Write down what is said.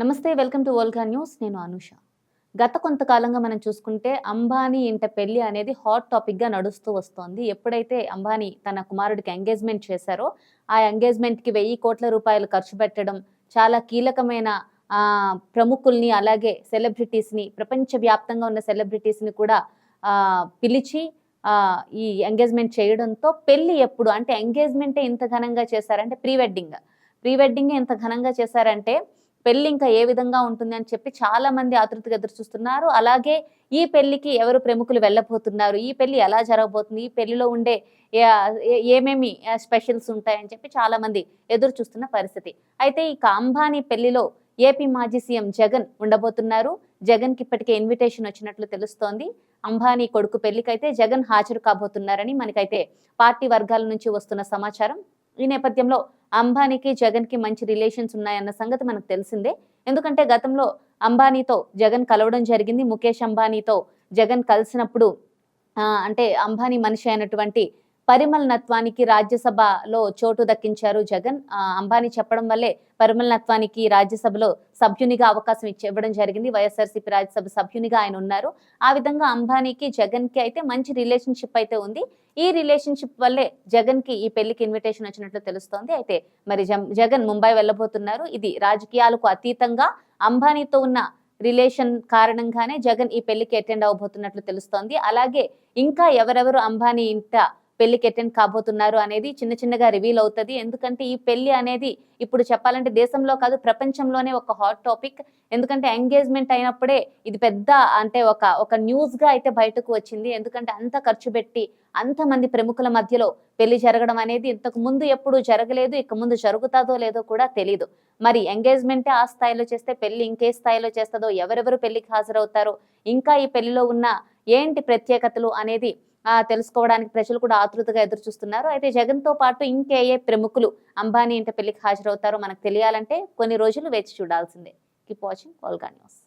నమస్తే welcome to Volga news. నేను అనుష. గత కొంతకాలంగా మనం చూసుకుంటే అంబానీ ఇంట పెళ్ళి అనేది హాట్ టాపిక్గా నడుస్తూ వస్తోంది. ఎప్పుడైతే అంబానీ తన కుమారుడికి ఎంగేజ్మెంట్ చేశారో ఆ ఎంగేజ్మెంట్కి వెయ్యి కోట్ల రూపాయలు ఖర్చు పెట్టడం చాలా కీలకమైన ప్రముఖుల్ని అలాగే సెలబ్రిటీస్ని ప్రపంచవ్యాప్తంగా ఉన్న సెలబ్రిటీస్ని కూడా పిలిచి ఈ ఎంగేజ్మెంట్ చేయడంతో పెళ్ళి ఎప్పుడు అంటే ఎంగేజ్మెంటే ఇంత ఘనంగా చేశారంటే ప్రీ వెడ్డింగ్. ప్రీ వెడ్డింగ్ ఎంత ఘనంగా చేశారంటే పెళ్ళి ఇంకా ఏ విధంగా ఉంటుంది అని చెప్పి చాలా మంది ఆతృతగా ఎదురు చూస్తున్నారు. అలాగే ఈ పెళ్ళికి ఎవరు ప్రముఖులు వెళ్ళబోతున్నారు? ఈ పెళ్ళి ఎలా జరగబోతుంది? ఈ పెళ్ళిలో ఉండే ఏమేమి స్పెషల్స్ ఉంటాయని చెప్పి చాలా మంది ఎదురు చూస్తున్న పరిస్థితి. అయితే ఈ అంబానీ పెళ్ళిలో ఏపీ మాజీ సీఎం జగన్ ఉండబోతున్నారు. జగన్కి ఇప్పటికే ఇన్విటేషన్ వచ్చినట్లు తెలుస్తోంది. అంబానీ కొడుకు పెళ్ళికైతే జగన్ హాజరు కాబోతున్నారని మనకైతే పార్టీ వర్గాల నుంచి వస్తున్న సమాచారం. ఈ నేపథ్యంలో అంబానీకి జగన్కి మంచి రిలేషన్స్ ఉన్నాయన్న సంగతి మనకు తెలిసిందే. ఎందుకంటే గతంలో అంబానీతో జగన్ కలవడం జరిగింది. ముఖేష్ అంబానీతో జగన్ కలిసినప్పుడు అంటే అంబానీ మనిషి అయినటువంటి పరిమల్ నత్వానికి రాజ్యసభలో చోటు దక్కించారు జగన్. అంబానీ చెప్పడం వల్లే పరిమల్ నత్వానికి రాజ్యసభలో సభ్యునిగా అవకాశం ఇచ్చి ఇవ్వడం జరిగింది. వైఎస్ఆర్సీపీ రాజ్యసభ సభ్యునిగా ఆయన ఉన్నారు. ఆ విధంగా అంబానీకి జగన్కి అయితే మంచి రిలేషన్షిప్ అయితే ఉంది. ఈ రిలేషన్షిప్ వల్లే జగన్కి ఈ పెళ్ళికి ఇన్విటేషన్ వచ్చినట్లు తెలుస్తోంది. అయితే మరి జగన్ ముంబై వెళ్ళబోతున్నారు. ఇది రాజకీయాలకు అతీతంగా అంబానీతో ఉన్న రిలేషన్ కారణంగానే జగన్ ఈ పెళ్ళికి అటెండ్ అవబోతున్నట్లు తెలుస్తోంది. అలాగే ఇంకా ఎవరెవరు అంబానీ ఇంట పెళ్ళికి అటెండ్ కాబోతున్నారు అనేది చిన్న చిన్నగా రివీల్ అవుతుంది. ఎందుకంటే ఈ పెళ్ళి అనేది ఇప్పుడు చెప్పాలంటే దేశంలో కాదు ప్రపంచంలోనే ఒక హాట్ టాపిక్ ఎందుకంటే ఎంగేజ్మెంట్ అయినప్పుడే ఇది పెద్ద అంటే ఒక ఒక న్యూస్గా అయితే బయటకు వచ్చింది. ఎందుకంటే అంత ఖర్చు పెట్టి అంతమంది ప్రముఖుల మధ్యలో పెళ్ళి జరగడం అనేది ఇంతకు ముందు ఎప్పుడు జరగలేదు ఇక ముందు జరుగుతుందో లేదో కూడా తెలియదు మరి ఎంగేజ్మెంటే ఆ స్థాయిలో చేస్తే పెళ్ళి ఇంకే స్థాయిలో చేస్తుందో ఎవరెవరు పెళ్ళికి హాజరవుతారో ఇంకా ఈ పెళ్ళిలో ఉన్న ఏంటి ప్రత్యేకతలు అనేది తెలుసుకోవడానికి ప్రజలు కూడా ఆతృతగా ఎదురు చూస్తున్నారు. అయితే జగన్తో పాటు ఇంకే ఏ ప్రముఖులు అంబానీ ఇంట పెళ్ళికి హాజరవుతారో మనకు తెలియాలంటే కొన్ని రోజులు వేచి చూడాల్సిందే. Keep watching కోల్గా news